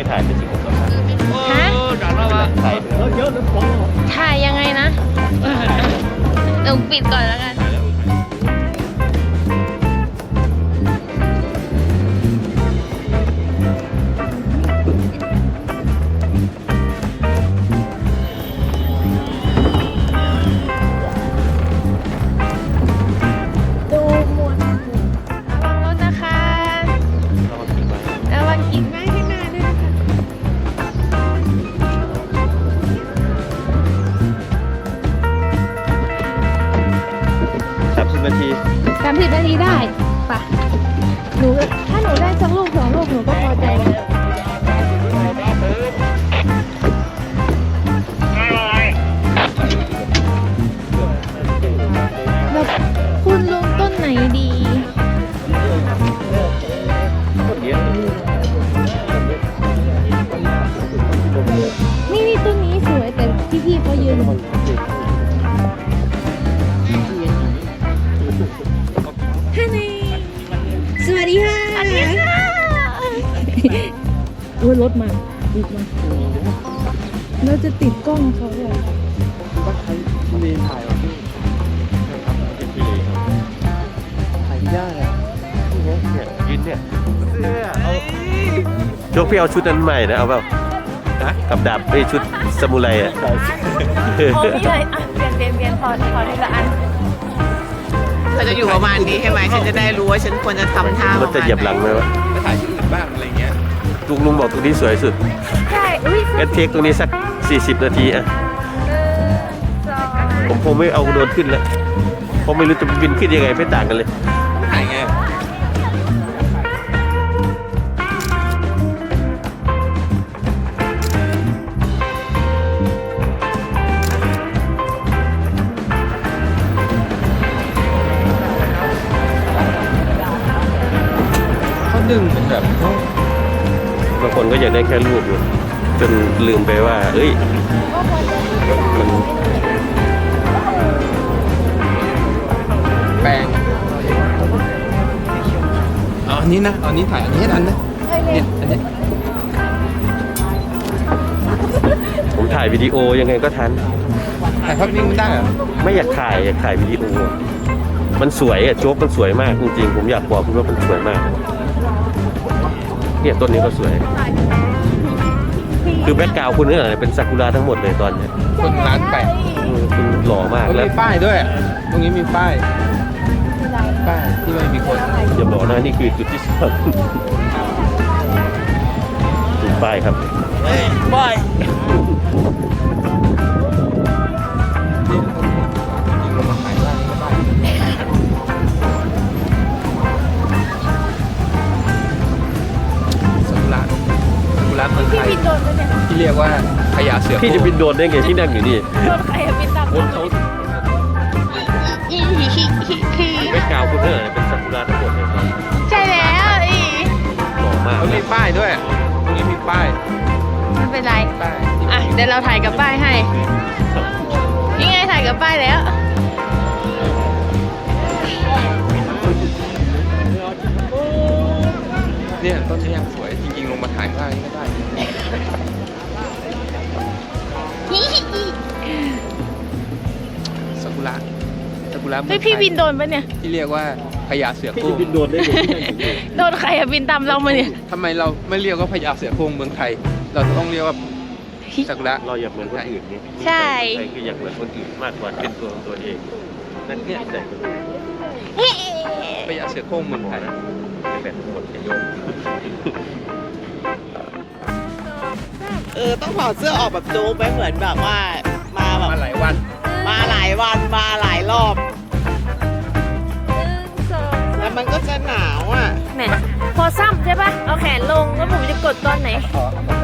ไม่ถ่ายเป็นสิบหกแล้วครับฮะถ่ายด้วยถ่ายยังไงนะเดี๋ยวปิดก่อนแล้วกัน ยรถมาติดมาเราจะติดกล้องเขาเลยเนี่ยยืนเนี่ยเสื้อเอายกพี่เอาชุดนั้นใหม่นะเอาเปล่ากับดาบไอชุดสมุไรอะโอ้พี่เลยอะเปลี่ยนเปลี่ยนเปลี่ยนพอพอทีละอันเขาจะอยู่ประมาณนี้ใช่ไหมฉันจะได้รู้ว่าฉันควรจะทำท่ามันจะเหยียบหลังไหมวะถ่ายที่อื่นบ้างอะไรเงี้ย ลุงลุงบอกตรงนี้สวยสุดใช่อุ้ยงั้นเทคตรงนี้สัก 40 นาทีอะ ผมคงไม่เอาโดรนขึ้นแล้วเพราะไม่รู้จะบินขึ้นยังไงไม่ต่างกันเลย ยากได้แค่รูปอยู่จนลืมไปว่า เอ้ย มันแปลงเอาอันนี้นะเอาอันนี้ถ่ายอันนี้ให้ทันนะเนี่ยอันนี้ผมถ่ายวิดีโอยังไงก็ทัน ถ่ายภาพนิ่งไม่ได้เหรอไม่อยากถ่ายอยากถ่ายวิดีโอ มันสวยอะโจ๊กมันสวยมากจริงๆ ผมอยากบอกคุณว่ามันสวยมาก เนี่ยต้นนี้ก็สวย คือแบ็กกราวด์คุณนี่แหละเป็นซากุระทั้งหมดเลยตอนเนี้ยคนร้านแปะอืมคุณหล่อมากตรงแล้วนี้ป้ายด้วย ตรงนี้มีป้าย ป้ายที่ไม่มีคนอย่าบอกนะนี่คือจุดที่สองจุดป้ายครับบ่อยยิ ระเมืองไทพี่ยบินโดนปะเนี่ยที่เรียกว่าพญาเสือพี่จะบินโดรนได้ไงที่นั่งอยู่นี่ โดนใครอะบินตามบนเขาอีฮีฮีฮีฮีแบ็กกราวด์คุณนี่แหละเป็นซากุระทั้งหมดเลยตอนนี้ใช่แล้วอีหล่อมากเขามีป้ายด้วยตรงนี้มีป้ายไม่เป็นไร ป้ายอะ เดี๋ยวเราถ่ายกับป้ายให้นี่ไงถ่ายกับป้ายแล้ว เนี่ยต้นนี้ยั ระเมืองเฮ้ยไทพี่ยบินโดนปะเนี่ย ที่เรียกว่าพญาเสือพี่โคร่จะงบินโดรนได้ไงที่นั่งอยู่นี่โดนใครอะบินตามเรามาเนี่ยทำไมเราไม่เรียกว่าพญาเสือโคร่งเมืองไทย เราจะต้องเรียกว่าสกุระ เราอยากเหมือนคนอื่นไงใช่ใครคืออยากเหมือนคนอื่นมากกว่าเป็นตัวของตัวเอง นั่นเนี่ยแต่พญาเสือโคร่งเมืองไทย เป็นหมดประโยชน์เออต้องถอดเสื้อออกแบบโจ๊กไปเหมือนแบบว่า มาแบบมาหลายวัน มาหลายวันมาหลายรอบแล้ว มันก็จะหนาวอะ แหมพอซ้ำใช่ปะเอาแขนลงแล้วผมจะกดตอนไหนล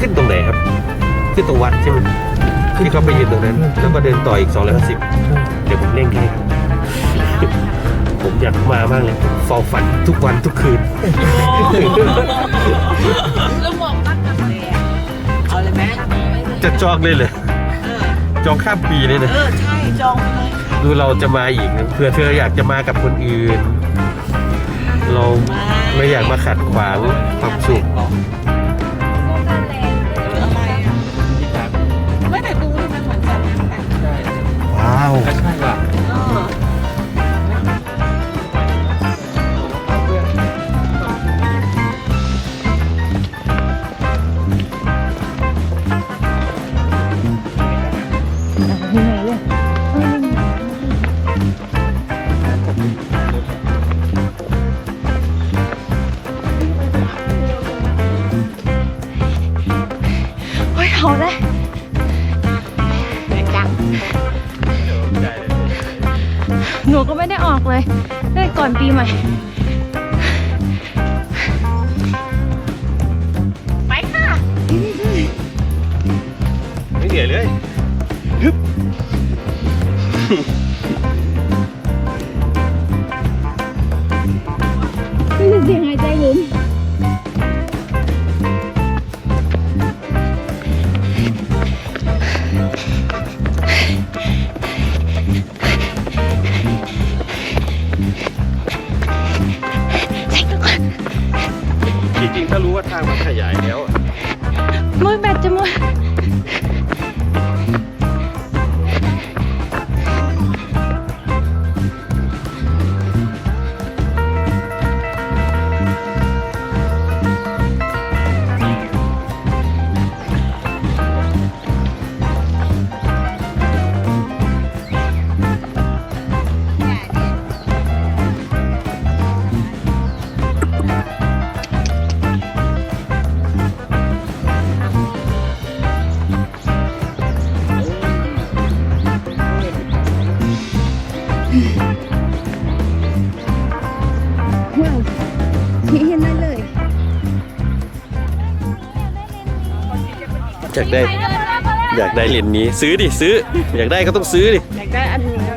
ขึ้นตรงไหนครับ ขึ้นตรงวัดใช่ไหมที่เขาไปยืนตรงนั้น แล้วก็เดินต่ออีกสองร้อยสิบเดี๋ยวผมเร่งให้ครับผมอยากมามากเลยฟอฝันทุกวันทุกคืนแล้วมองตั้งกันเลยเอาเลยไหมจะจองเลยเลยจองข้ามปีเลยนะเออใช่จองเลยดูเราจะมาอีกเพื่อเธออยากจะมากับคนอื่น เราไม่อยากมาขัดขวางความสุข 快看一个。 เลยฮึบรู้นเสียงหายใจบุ๋มจริงถ้ารู้ว่าทางมันขยายแล้ว อยากได้ อยากได้เลนส์นี้ซื้อดิซื้อ อยากได้ก็ต้องซื้อดิ อยากได้อันนี้